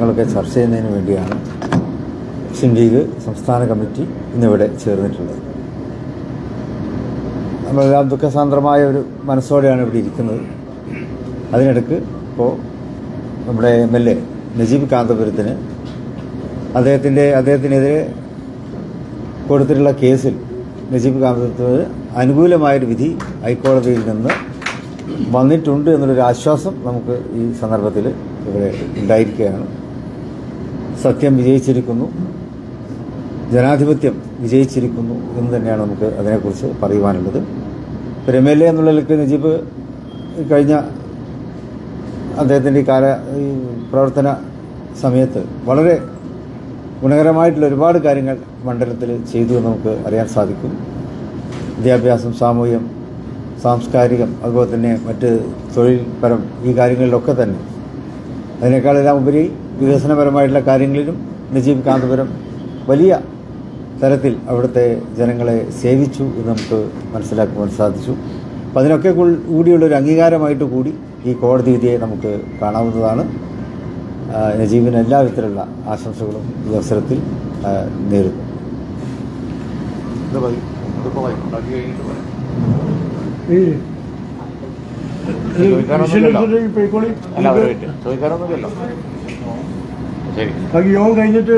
ഞങ്ങളൊക്കെ ചർച്ച ചെയ്യുന്നതിന് വേണ്ടിയാണ് മുസ്ലിം ലീഗ് സംസ്ഥാന കമ്മിറ്റി ഇന്നിവിടെ ചേർന്നിട്ടുള്ളത്. നമ്മളെല്ലാം ദുഃഖസാന്ദ്രമായ ഒരു മനസ്സോടെയാണ് ഇവിടെ ഇരിക്കുന്നത്. അതിനിടക്ക് ഇപ്പോൾ നമ്മുടെ എം എൽ എ നജീബ് കാന്തപുരത്തിന് അദ്ദേഹത്തിന്റെ അദ്ദേഹത്തിനെതിരെ കൊടുത്തിട്ടുള്ള കേസിൽ നജീബ് കാന്തപുരത്തിന് അനുകൂലമായൊരു വിധി ഹൈക്കോടതിയിൽ നിന്ന് വന്നിട്ടുണ്ട് എന്നുള്ളൊരു ആശ്വാസം നമുക്ക് ഈ സന്ദർഭത്തിൽ ഇവിടെ ഉണ്ടായിരിക്കുകയാണ്. സത്യം വിജയിച്ചിരിക്കുന്നു. ജനാധിപത്യം വിജയിച്ചിരിക്കുന്നു എന്ന് തന്നെയാണ് നമുക്ക് അതിനെക്കുറിച്ച് പറയുവാനുള്ളത്. ഒരു എം എൽ എ എന്നുള്ള നിലയ്ക്ക് നജീബ് കഴിഞ്ഞ അദ്ദേഹത്തിന്റെ ഈ കാല ഈ പ്രവർത്തന സമയത്ത് വളരെ ഗുണകരമായിട്ടുള്ള ഒരുപാട് കാര്യങ്ങൾ മണ്ഡലത്തിൽ ചെയ്തു എന്ന് നമുക്ക് അറിയാൻ സാധിക്കും. വിദ്യാഭ്യാസം സാമൂഹ്യം സാംസ്കാരികം അതുപോലെ തന്നെ മറ്റ് തൊഴിൽപരം ഈ കാര്യങ്ങളിലൊക്കെ തന്നെ. അതിനേക്കാളെല്ലാം ഉപരി വികസനപരമായിട്ടുള്ള കാര്യങ്ങളിലും നജീബ് കാന്തപുരം വലിയ തരത്തിൽ അവിടുത്തെ ജനങ്ങളെ സേവിച്ചു എന്ന് നമുക്ക് മനസ്സിലാക്കുവാൻ സാധിച്ചു. അപ്പം അതിനൊക്കെ കൂടിയുള്ളൊരു അംഗീകാരമായിട്ട് കൂടി ഈ കോടതി വിധിയെ നമുക്ക് കാണാവുന്നതാണ്. നജീബിന് എല്ലാ വിധത്തിലുള്ള ആശംസകളും ഈ അവസരത്തിൽ നേരുന്നു. ഇത് യോഗം കഴിഞ്ഞിട്ട്